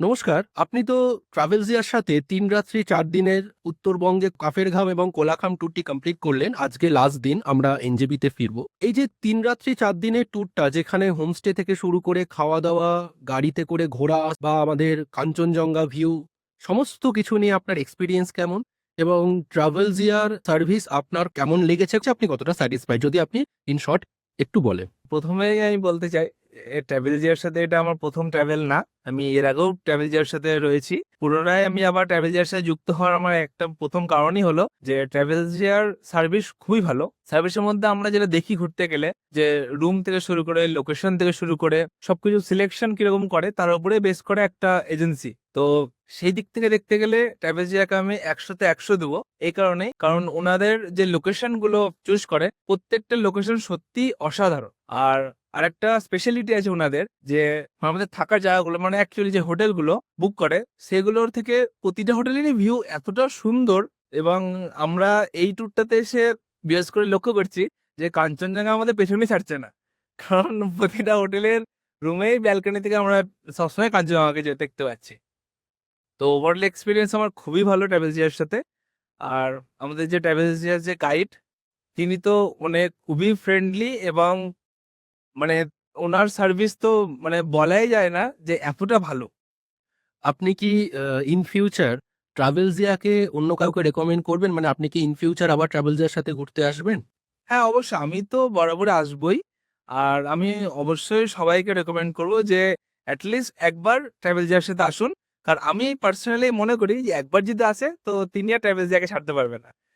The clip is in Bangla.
নমস্কার, আপনি তো ট্রাভেলসিয়ার সাথে তিন রাত্রি চার দিনের উত্তরবঙ্গে কাফের ঘাম এবং কোলাখাম ট্যুরটি কমপ্লিট করলেন। আজকে লাস্ট দিন, আমরা এনজেবিতে ফিরবো। এই যে তিন রাত্রি চার দিনের ট্যুরটা যেখানে হোমস্টে থেকে শুরু করে খাওয়া দাওয়া গাড়িতে করে ঘোরা বা আমাদের কাঞ্চনজঙ্ঘা ভিউ সমস্ত কিছু নিয়ে আপনার এক্সপিরিয়েন্স কেমন? এবং ট্রাভেলসিয়ার সার্ভিস আপনার কেমন লেগেছে? আপনি কতটা স্যাটিসফাইড যদি আপনি ইন শর্ট একটু বলেন। প্রথমে আমি বলতে চাই ট্রাভেল জিয়ার সাথে এটা আমার প্রথম ট্রাভেল না। আমি এর আগেও ট্রাভেল জিয়ার সাথে রয়েছি। পুনরায় আমি আবার ট্রাভেল জিয়ার সাথে যুক্ত হওয়ার আমার একটা প্রথম কারণই হলো যে ট্রাভেল জিয়ার সার্ভিস খুবই ভালো। সার্ভিসের মধ্যে আমরা যেটা দেখি ঘুরতে গেলে যে রুম থেকে শুরু করে লোকেশন থেকে শুরু করে সবকিছু সিলেকশন কীরকম করে তার উপরে বেস করে একটা এজেন্সি তো সেই দিক থেকে দেখতে গেলে ট্রাভেল জিয়াকে আমি একশোতে একশো দেবো এই কারণেই। কারণ ওনাদের যে লোকেশনগুলো চুজ করে, প্রত্যেকটা লোকেশন সত্যি অসাধারণ। আর আরেকটা স্পেশালিটি আছে ওনাদের যে আমাদের থাকার জায়গাগুলো মানে অ্যাকচুয়ালি যে হোটেলগুলো বুক করে, সেগুলোর থেকে প্রতিটা হোটেলেরই ভিউ এতটা সুন্দর এবং আমরা এই ট্যুরটাতে এসে বিশেষ করে লক্ষ্য করছি যে কাঞ্চনজঙ্ঘা আমাদের পেছনেই ছাড়ছে না। কারণ প্রতিটা হোটেলের রুমেই ব্যালকনি থেকে আমরা সবসময় কাঞ্চনজঙ্ঘাকে দেখতে পাচ্ছি। তো ওভারঅল এক্সপিরিয়েন্স আমার খুবই ভালো ট্রাভেল জিয়ার সাথে। আর আমাদের যে ট্রাভেল জিয়ার যে গাইড তিনি তো অনেক খুবই ফ্রেন্ডলি এবং মানে ওনার সার্ভিস তো মানে বলাই যায় না যে এতটা ভালো। আপনি কি ইন ফিউচার ট্রাভেলসিয়াকে অন্য কাউকে রেকমেন্ড করবেন? মানে আপনি কি ইন ফিউচার আবার ট্রাভেলসিয়ার সাথে ঘুরতে আসবেন? হ্যাঁ অবশ্যই। আমি তো বরাবর আসবই। আর আমি অবশ্যই সবাইকে রেকমেন্ড করব যে অ্যাটলিস্ট একবার ট্রাভেল জিয়ার সাথে আসুন। কারণ আমি পার্সোনালি মনে করি যে একবার যদি আসে, তো তিনি আর ট্রাভেল জিয়াকে ছাড়তে পারবে না।